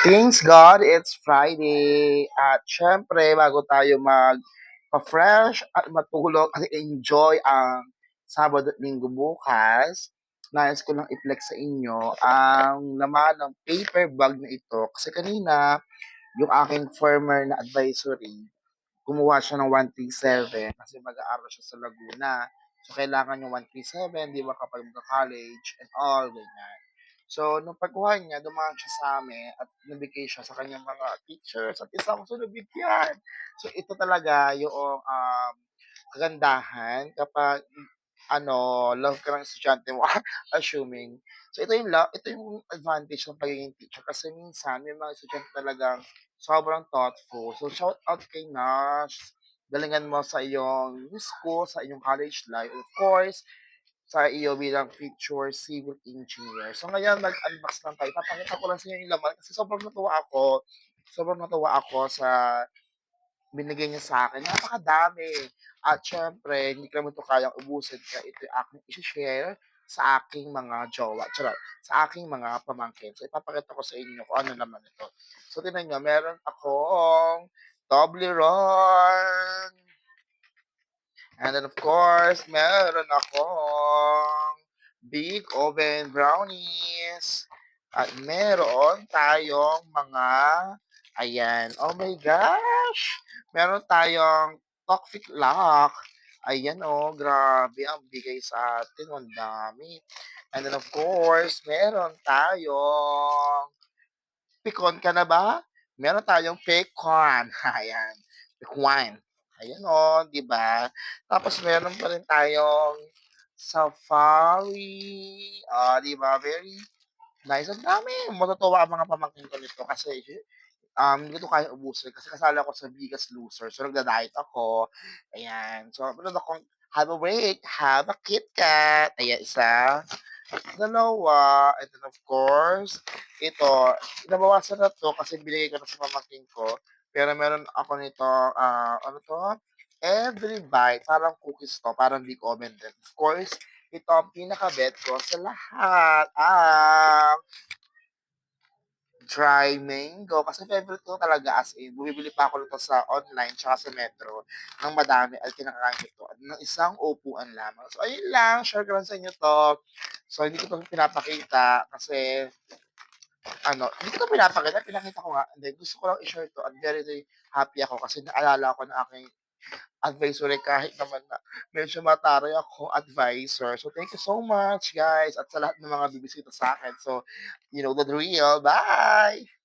Thanks God, it's Friday. At syempre, bago tayo mag-fresh at matulog at enjoy ang Sabado at Linggo bukas, nais ko lang i-flex sa inyo ang laman ng paper bag na ito. Kasi kanina, yung aking former na advisory, kumuha siya ng 137 kasi mag-aaral siya sa Laguna. So, kailangan yung 137, di ba, kapag magka-college and all, ganyan. So, nung pagkuha niya, dumaan siya sa amin at nabigay siya sa kanyang mga teachers at isang sunod yan. So, ito talaga yung um, kagandahan kapag ano, love ka ng estudyante mo, assuming. So, ito yung love, ito yung advantage ng pagiging teacher kasi minsan may mga estudyante talagang sobrang thoughtful. So, shout out kay Nash. Galingan mo sa iyong school, sa iyong college life. Of course, sa iyo bilang future civil engineer. So ngayon mag-unbox lang tayo. Papakita ko lang sa inyo yung laman kasi sobrang natuwa ako. Sobrang natuwa ako sa binigay niya sa akin. Napakadami. At syempre, hindi ko naman ito kayang ubusin kaya ito yung aking isi-share sa aking mga jowa. Charot. Sa aking mga pamangkin. So ipapakita ko sa inyo kung ano naman ito. So tingnan nyo, meron akong Toblerone. And then of course, meron akong big oven brownies. At meron tayong mga, ayan, oh my gosh! Meron tayong toxic lock. Ayan oh, grabe ang bigay sa atin. Ang dami. And then of course, meron tayong Pikon ka na ba? Meron tayong pecan. Ayan, pecan. Ayan o, di ba? Tapos meron pa rin tayong safari. Ah, di ba? Very nice. Ang dami. Matutuwa ang mga pamangkin ko nito kasi um, hindi ko 'to kayang ubusin kasi kasali ako sa Biggest Loser. So, nagda-diet ako. Ayan. So, meron akong have a break, have a KitKat. Ayan, isa. Dalawa, and then of course, ito, nabawasan na 'to kasi binigay ko na sa pamangkin ko. Pero meron ako nito, ah, ano 'to, every bite, parang cookies 'to, parang big oven din. Of course, ito ang pinaka-bet ko sa lahat, ang dry mango. Kasi favorite ko talaga as in, bumibili pa ako nito sa online tsaka sa Metro ng madami at kinakain ko 'to ng isang upuan lamang. So ayun lang, share ko lang sa inyo 'to. So hindi ko 'to pinapakita kasi ano, hindi ko pinapakita, pinakita ko nga. Hindi, gusto ko lang i-share 'to at very, very happy ako kasi naalala ko na aking advisory kahit naman na medyo mataray ako advisor. So thank you so much guys at sa lahat ng mga bibisita sa akin. So, you know the drill. Bye!